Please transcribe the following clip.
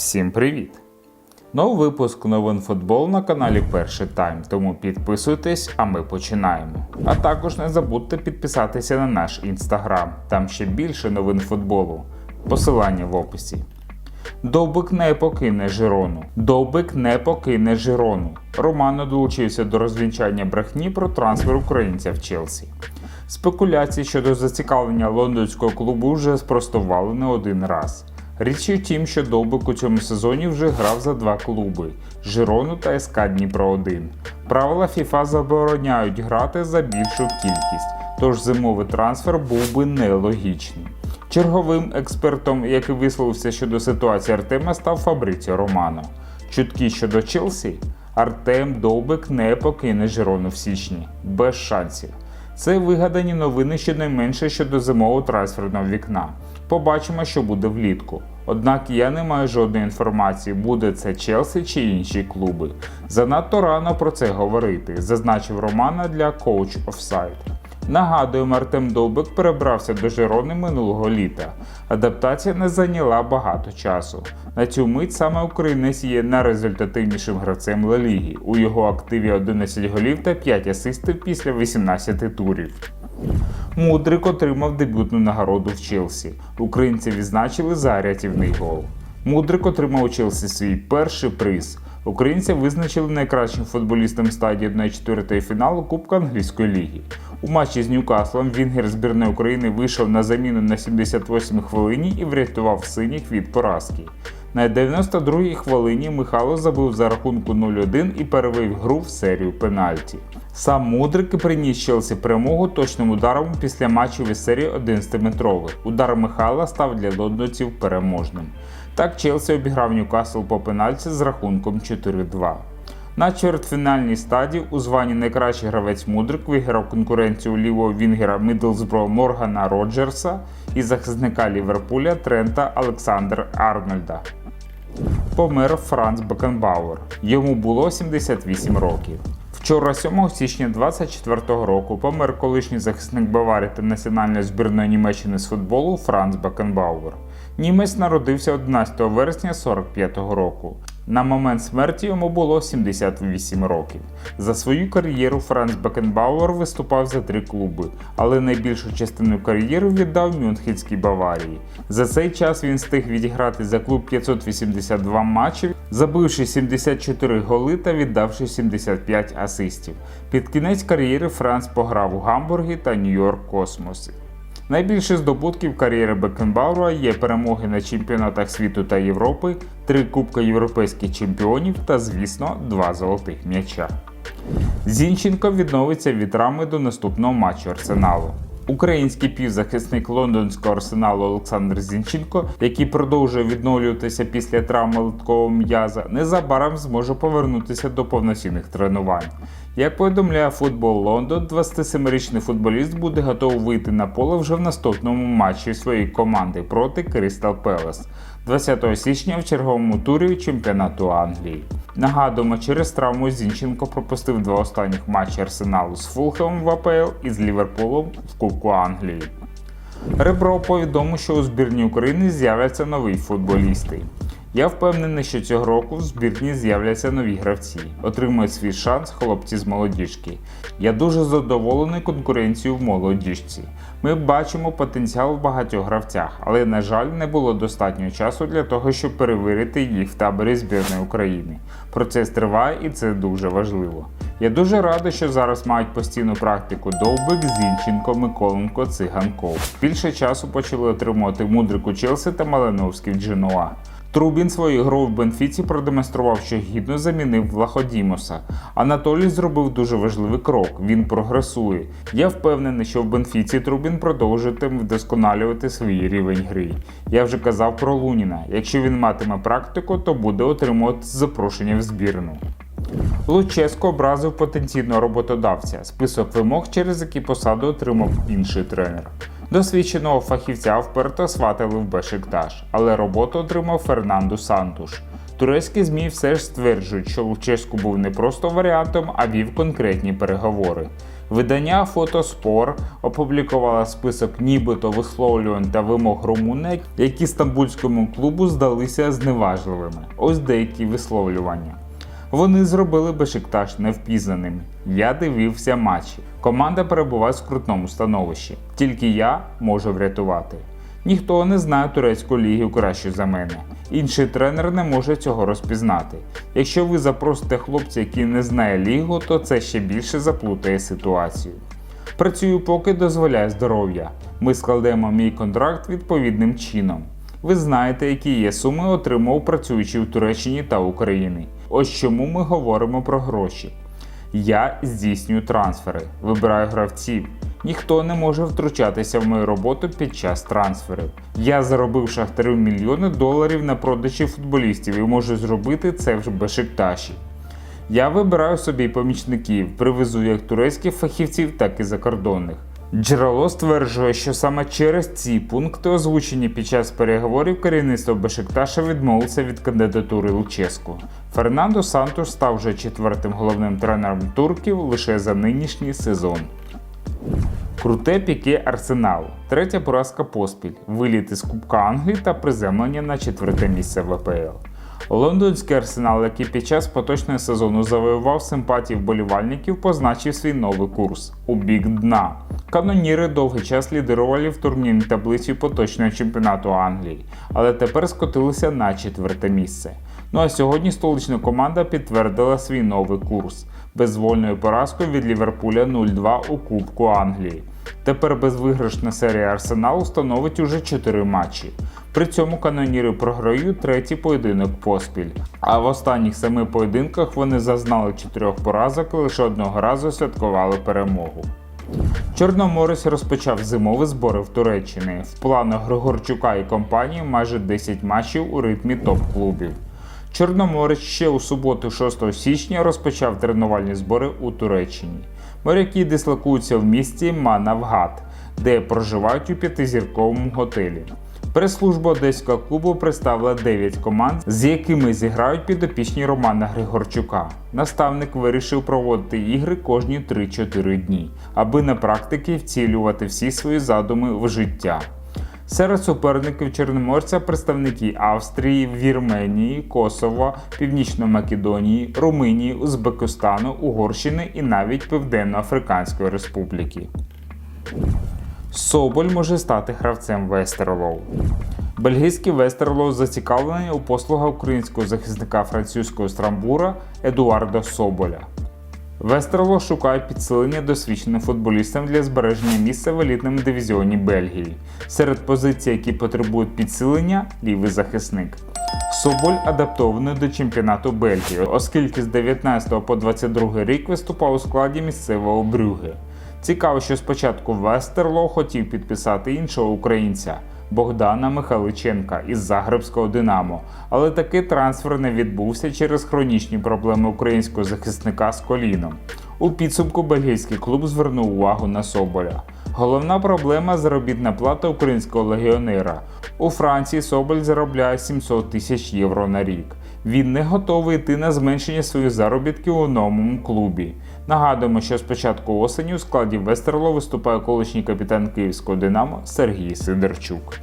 Всім привіт! Новий випуск новин футбол на каналі Перший Тайм, тому підписуйтесь, а ми починаємо. А також не забудьте підписатися на наш інстаграм, там ще більше новин футболу. Посилання в описі. Довбик не покине Жирону. Довбик не покине Жирону. Романо долучився до розвінчання брехні про трансфер українця в Челсі. Спекуляції щодо зацікавлення лондонського клубу вже спростували не один раз. Річ у тім, що Довбик у цьому сезоні вже грав за два клуби Жирону та СК Дніпро 1. Правила FIFA забороняють грати за більшу кількість, тож зимовий трансфер був би нелогічним. Черговим експертом, який висловився щодо ситуації Артема, став Фабриціо Романо. Чутки щодо Челсі Артем Довбик не покине Жирону в січні, без шансів. Це вигадані новини щонайменше щодо зимового трансферного вікна. Побачимо, що буде влітку. Однак я не маю жодної інформації, буде це Челсі чи інші клуби. Занадто рано про це говорити, зазначив Романа для Coach Offside. Нагадуємо, Артем Довбик перебрався до Жирони минулого літа. Адаптація не зайняла багато часу. На цю мить саме українець є найрезультативнішим гравцем Ла Ліги. У його активі 11 голів та 5 асистів після 18 турів. Мудрик отримав дебютну нагороду в Челсі. Українці відзначили за рятівний гол. Мудрик отримав у Челсі свій перший приз. Українця визначили найкращим футболістом стадії 1-4 фіналу Кубка англійської ліги. У матчі з Ньюкаслом Вінгер збірної України вийшов на заміну на 78 хвилині і врятував синіх від поразки. На 92-й хвилині Михайло забив за рахунку 0-1 і перевів гру в серію пенальті. Сам Мудрик приніс Челсі перемогу точним ударом після матчів із серії 11-метрових. Удар Михайла став для лондонців переможним. Так Челсі обіграв Ньюкасл по пенальті з рахунком 4-2. На чвертьфінальній стадії у званні найкращий гравець Мудрик виграв конкуренцію лівого вінгера Мідлсбро Моргана Роджерса і захисника Ліверпуля Трента Олександр Арнольда. Помер Франц Бекенбауер. Йому було 78 років. Вчора, 7 січня 24 року, помер колишній захисник Баварії та національної збірної Німеччини з футболу Франц Бекенбауер. Німець народився 11 вересня 45-го року. На момент смерті йому було 78 років. За свою кар'єру Франц Бекенбауер виступав за три клуби, але найбільшу частину кар'єри віддав Мюнхенській Баварії. За цей час він встиг відіграти за клуб 582 матчів, забивши 74 голи та віддавши 75 асистів. Під кінець кар'єри Франц пограв у Гамбургі та Нью-Йорк Космосі. Найбільше здобутків кар'єри Бекенбауера є перемоги на чемпіонатах світу та Європи, три Кубка європейських чемпіонів та, звісно, два золотих м'яча. Зінченко відновиться від травми до наступного матчу Арсеналу. Український півзахисник лондонського арсеналу Олександр Зінченко, який продовжує відновлюватися після травми литкового м'яза, незабаром зможе повернутися до повноцінних тренувань. Як повідомляє футбол Лондон, 27-річний футболіст буде готовий вийти на поле вже в наступному матчі своєї команди проти Кристал Пелес 20 січня в черговому турі чемпіонату Англії. Нагадуємо, через травму Зінченко пропустив два останніх матчі Арсеналу з Фулхемом в АПЛ і з Ліверпулем в Кубку Англії. Ребро повідомив, що у збірні України з'являться нові футболісти. Я впевнений, що цього року в збірні з'являться нові гравці, отримують свій шанс хлопці з молодіжки. Я дуже задоволений конкуренцією в молодіжці. Ми бачимо потенціал в багатьох гравцях, але, на жаль, не було достатньо часу для того, щоб перевірити їх в таборі збірної України. Процес триває і це дуже важливо. Я дуже радий, що зараз мають постійну практику Довбик, Зінченко, Миколенко, Циганков. Більше часу почали отримувати мудрику Челсі та Малиновський в Дженуа. Трубін свою гру в Бенфіці продемонстрував, що гідно замінив Влаходімоса. Анатолій зробив дуже важливий крок. Він прогресує. Я впевнений, що в Бенфіці Трубін продовжитиме вдосконалювати свій рівень гри. Я вже казав про Луніна. Якщо він матиме практику, то буде отримувати запрошення в збірну. Луческо образив потенційного роботодавця. Список вимог, через які посаду отримав інший тренер. Досвідченого фахівця вперто сватили в Бешикташ, але роботу отримав Фернанду Сантуш. Турецькі ЗМІ все ж стверджують, що Луческу був не просто варіантом, а вів конкретні переговори. Видання Фотоспор опублікувало список нібито висловлювань та вимог румуни, які стамбульському клубу здалися зневажливими. Ось деякі висловлювання. Вони зробили Бешикташ невпізнаним. Я дивився матчі. Команда перебуває в скрутному становищі. Тільки я можу врятувати. Ніхто не знає турецьку лігу краще за мене. Інший тренер не може цього розпізнати. Якщо ви запросите хлопця, який не знає лігу, то це ще більше заплутає ситуацію. Працюю, поки дозволяє здоров'я. Ми складемо мій контракт відповідним чином. Ви знаєте, які є суми отримав працюючи в Туреччині та Україні. Ось чому ми говоримо про гроші. Я здійснюю трансфери, вибираю гравців. Ніхто не може втручатися в мою роботу під час трансферів. Я заробив шахтарю мільйони доларів на продажі футболістів і можу зробити це в Бешикташі. Я вибираю собі помічників, привезу як турецьких фахівців, так і закордонних. Джерело стверджує, що саме через ці пункти, озвучені під час переговорів, керівництво Бешикташа відмовилося від кандидатури Луческу. Фернандо Сантош став вже четвертим головним тренером турків лише за нинішній сезон. Круте піке Арсенал. Третя поразка поспіль. Виліт із Кубка Англії та приземлення на четверте місце в АПЛ. Лондонський арсенал, який під час поточного сезону завоював симпатії вболівальників, позначив свій новий курс у бік дна. Каноніри довгий час лідирували в турнірній таблиці поточного чемпіонату Англії, але тепер скотилися на четверте місце. Ну а сьогодні столична команда підтвердила свій новий курс безвольною поразкою від Ліверпуля 0-2 у Кубку Англії. Тепер безвиграшна серія Арсеналу становить уже 4 матчі. При цьому каноніри програють третій поєдинок поспіль. А в останніх семи поєдинках вони зазнали чотирьох поразок і лише одного разу святкували перемогу. Чорноморець розпочав зимові збори в Туреччині. В планах Григорчука і компанії майже 10 матчів у ритмі топ-клубів. Чорноморець ще у суботу, 6 січня, розпочав тренувальні збори у Туреччині. Моряки дислокуються в місті Манавгат, де проживають у п'ятизірковому готелі. Прес-служба одеського клубу представила 9 команд, з якими зіграють підопічні Романа Григорчука. Наставник вирішив проводити ігри кожні 3-4 дні, аби на практиці вцілювати всі свої задуми в життя. Серед суперників Чорноморця представники Австрії, Вірменії, Косово, Північної Македонії, Румунії, Узбекистану, Угорщини і навіть Південно-Африканської Республіки. Соболь може стати гравцем Вестерлоу. Бельгійський Вестерлоу зацікавлений у послугах українського захисника французького Страмбура Едуарда Соболя. Вестерло шукає підсилення досвідченим футболістам для збереження місця в елітному дивізіоні Бельгії. Серед позицій, які потребують підсилення, лівий захисник. Соболь адаптований до чемпіонату Бельгії, оскільки з 19 по 22 рік виступав у складі місцевого Брюге. Цікаво, що спочатку Вестерло хотів підписати іншого українця Богдана Михайличенка із Загребського Динамо, але такий трансфер не відбувся через хронічні проблеми українського захисника з коліном. У підсумку бельгійський клуб звернув увагу на Соболя. Головна проблема заробітна плата українського легіонера. У Франції Соболь заробляє 700 тисяч євро на рік. Він не готовий йти на зменшення своїх заробітків у новому клубі. Нагадуємо, що спочатку осені у складі Вестерло виступає колишній капітан Київського Динамо Сергій Сидорчук.